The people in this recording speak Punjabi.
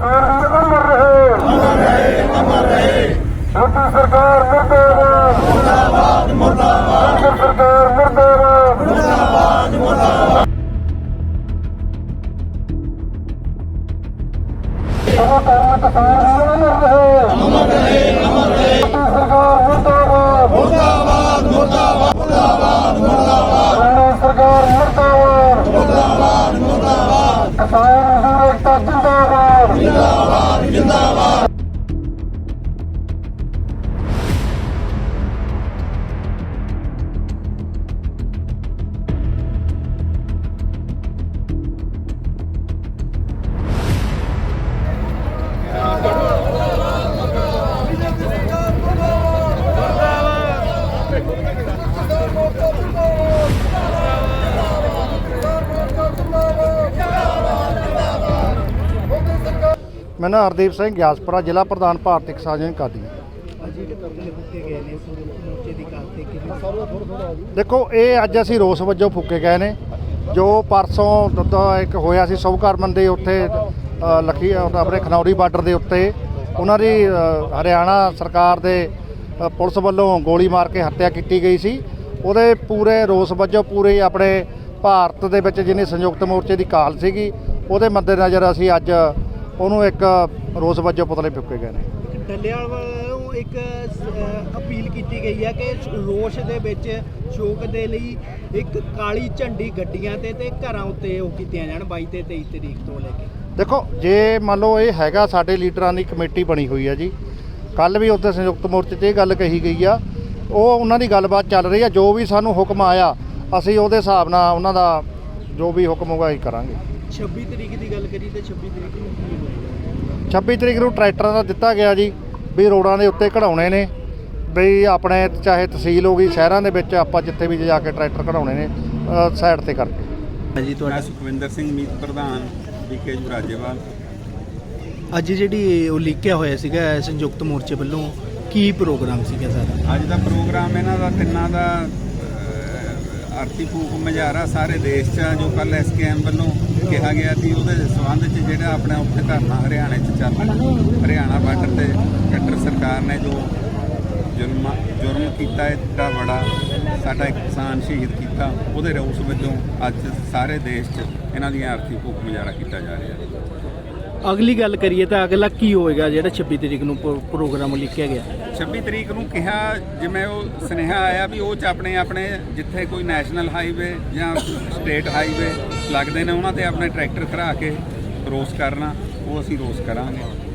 ਅਮਰ ਰਹੇ ਅਮਰ ਰਹੇ ਅਮਰ ਰਹੇ ਮੋਦੀ ਸਰਕਾਰ ਮੁਰਦਾਬਾਦ ਮੁਰਦਾਬਾਦ ਮੁਰਦਾਬਾਦ ਸਰਕਾਰ ਮੁਰਦਾਬਾਦ ਮੁਰਦਾਬਾਦ ਅਮਰ ਅਮਰ ਰਹੇ ਅਮਰ ਰਹੇ ਸਰਕਾਰ ਮੁਰਦਾਬਾਦ ਮੁਰਦਾਬਾਦ ਮੁਰਦਾਬਾਦ ਸਰਕਾਰ ਮੁਰਦਾਬਾਦ ਮੁਰਦਾਬਾਦ ਮੁਰਦਾਬਾਦ ਕਿਸਾਨ ਮਜ਼ਦੂਰ ਏਕਤਾ ਜਿੰਦਾਬਾਦ ਮੈਂ ਨਾ ਹਰਦੀਪ ਸਿੰਘ ਗਿਆਸਪੁਰਾ ਜ਼ਿਲ੍ਹਾ ਪ੍ਰਧਾਨ ਭਾਰਤੀ ਕਿਸਾਨ ਯੂਨੀਅਨ ਕਾਦੀ ਦੇਖੋ ਇਹ ਅੱਜ ਅਸੀਂ ਰੋਸ ਵਜੋਂ ਫੂਕੇ ਗਏ ਨੇ। ਜੋ ਪਰਸੋਂ ਦਾ ਇੱਕ ਹੋਇਆ ਸੀ ਸੌਕਰਮਨ ਦੇ ਉੱਤੇ ਅ, ਲੱਖੀ ਆਪਣੇ ਖਨੌਰੀ ਬਾਰਡਰ ਦੇ ਉੱਤੇ। ਉਹਨਾਂ ਦੀ ਹਰਿਆਣਾ ਸਰਕਾਰ ਦੇ ਪੁਲਿਸ ਵੱਲੋਂ ਗੋਲੀ ਮਾਰ ਕੇ ਹੱਤਿਆ ਕੀਤੀ ਗਈ ਸੀ। ਉਹਦੇ ਪੂਰੇ ਰੋਸ ਵਜੋਂ ਪੂਰੇ ਆਪਣੇ ਭਾਰਤ ਦੇ ਵਿੱਚ ਜਿਹਨੇ ਸੰਯੁਕਤ ਮੋਰਚੇ ਦੀ ਕਾਲ ਸੀਗੀ ਉਹਦੇ ਮੱਦੇਨਜ਼ਰ ਅਸੀਂ ਅੱਜ ਉਹਨੂੰ ਇੱਕ ਰੋਸ ਵਜੋਂ ਪੁਤਲੇ ਫੂਕੇ ਗਏ ਨੇ। ਡੱਲਿਆਂ ਵੱਲੋਂ ਇੱਕ ਅਪੀਲ ਕੀਤੀ ਗਈ ਹੈ ਕਿ ਰੋਸ਼ ਦੇ ਵਿੱਚ ਸ਼ੋਕ ਦੇ ਲਈ ਇੱਕ ਕਾਲੀ ਝੰਡੀ ਗੱਡੀਆਂ ਤੇ ਤੇ ਘਰਾਂ ਉੱਤੇ ਉਹ ਕੀਤੀਆਂ ਜਾਣ 22 ਤੇ 23 ਤਰੀਕ ਤੋਂ ਲੈ ਕੇ। ਦੇਖੋ ਜੇ ਮੰਨ ਲਓ ਇਹ ਹੈਗਾ ਸਾਡੇ ਲੀਡਰਾਂ ਦੀ ਕਮੇਟੀ ਬਣੀ ਹੋਈ ਆ ਜੀ ਕੱਲ ਵੀ ਉੱਥੇ ਸੰਯੁਕਤ ਮੋਰਚੇ 'ਚ ਇਹ ਗੱਲ ਕਹੀ ਗਈ ਆ ਉਹ ਉਹਨਾਂ ਦੀ ਗੱਲਬਾਤ ਚੱਲ ਰਹੀ ਆ ਜੋ ਵੀ ਸਾਨੂੰ ਹੁਕਮ ਆਇਆ ਅਸੀਂ ਉਹਦੇ ਹਿਸਾਬ ਨਾਲ ਉਹਨਾਂ ਦਾ ਜੋ ਵੀ ਹੁਕਮ ਹੋਗਾ ਅਸੀਂ ਕਰਾਂਗੇ। 26 ਤਰੀਕ ਦੀ ਗੱਲ ਕਰੀ ਤੇ 26 ਤਰੀਕ ਨੂੰ ਕੀ ਹੋਏਗਾ 26 ਤਰੀਕ ਨੂੰ ਟਰੈਕਟਰਾਂ ਦਾ ਦਿੱਤਾ ਗਿਆ ਜੀ ਵੀ ਰੋਡਾਂ ਦੇ ਉੱਤੇ ਕਢਾਉਣੇ ਨੇ ਵੀ ਆਪਣੇ ਚਾਹੇ ਤਹਿਸੀਲ ਹੋ ਗਈ ਸ਼ਹਿਰਾਂ ਦੇ ਵਿੱਚ ਆਪਾਂ ਜਿੱਥੇ ਵੀ ਜਾ ਕੇ ਟਰੈਕਟਰ ਕਢਾਉਣੇ ਨੇ ਸਾਈਡ ਤੇ ਕਰਕੇ। ਹਾਂਜੀ ਮੈਂ ਸੁਖਵਿੰਦਰ ਸਿੰਘ ਮੀਤ ਪ੍ਰਧਾਨ ਵਿਕੇ ਜੁਰਾਜੇਵਾਲ ਅੱਜ ਜਿਹੜੀ ਉਹ ਲਿਖਿਆ ਹੋਇਆ ਸੀਗਾ ਸੰਯੁਕਤ ਮੋਰਚੇ ਵੱਲੋਂ ਕੀ ਪ੍ਰੋਗਰਾਮ ਸੀਗਾ ਸਾਰਾ? ਅੱਜ ਦਾ ਪ੍ਰੋਗਰਾਮ ਇਹਨਾਂ ਦਾ ਤਿੰਨਾਂ ਦਾ ਆਰਤੀ ਫੂਕ ਮਜਾਰਾ ਸਾਰੇ ਦੇਸ਼ 'ਚ ਜੋ ਕੱਲ ਐਸਕੇਐਮ ਵੱਲੋਂ ਕਿਹਾ ਗਿਆ ਸੀ ਉਹਦੇ ਸੰਬੰਧ 'ਚ ਜਿਹੜਾ ਆਪਣਾ ਉੱਥੇ ਧਰਨਾ ਹਰਿਆਣੇ 'ਚ ਚੱਲ ਹਰਿਆਣਾ ਬਾਰਡਰ ਤੇ ਕੈਂਟਰ ਸਰਕਾਰ ਨੇ ਜੋ ਜੁਰਮ ਜੁਰਮ ਕੀਤਾ ਹੈ ਬੜਾ ਸਾਡਾ ਇੱਕ ਕਿਸਾਨ ਸ਼ਹੀਦ ਕੀਤਾ, ਉਹਦੇ ਰੋਸ ਵਜੋਂ ਅੱਜ ਸਾਰੇ ਦੇਸ਼ 'ਚ ਇਹਨਾਂ ਦੀਆਂ ਆਰਥਿਕ ਫੂਕ ਮਜਾਰਾ ਕੀਤਾ ਜਾ ਰਿਹਾ। ਹੈ ਅਗਲੀ ਗੱਲ ਕਰੀਏ ਤਾਂ ਅਗਲਾ ਕੀ ਹੋਏਗਾ ਜਿਹੜਾ 26 ਤਰੀਕ ਨੂੰ ਪ੍ਰੋ- ਪ੍ਰੋਗਰਾਮ ਲਿਖਿਆ ਗਿਆ? 26 ਤਰੀਕ ਨੂੰ ਕਿਹਾ, ਜਿਵੇਂ ਉਹ ਸੁਨੇਹਾ ਆਇਆ ਵੀ ਉਹ ਚ ਆਪਣੇ ਆਪਣੇ ਜਿੱਥੇ ਕੋਈ ਨੈਸ਼ਨਲ ਹਾਈਵੇ ਜਾਂ ਸਟੇਟ ਹਾਈਵੇ ਲੱਗਦੇ ਨੇ, ਉਹਨਾਂ ਤੇ ਆਪਣੇ ਟਰੈਕਟਰ ਖੜਾ ਕੇ ਰੋਸ ਕਰਨਾ, ਉਹ ਅਸੀਂ ਰੋਸ ਕਰਾਂਗੇ।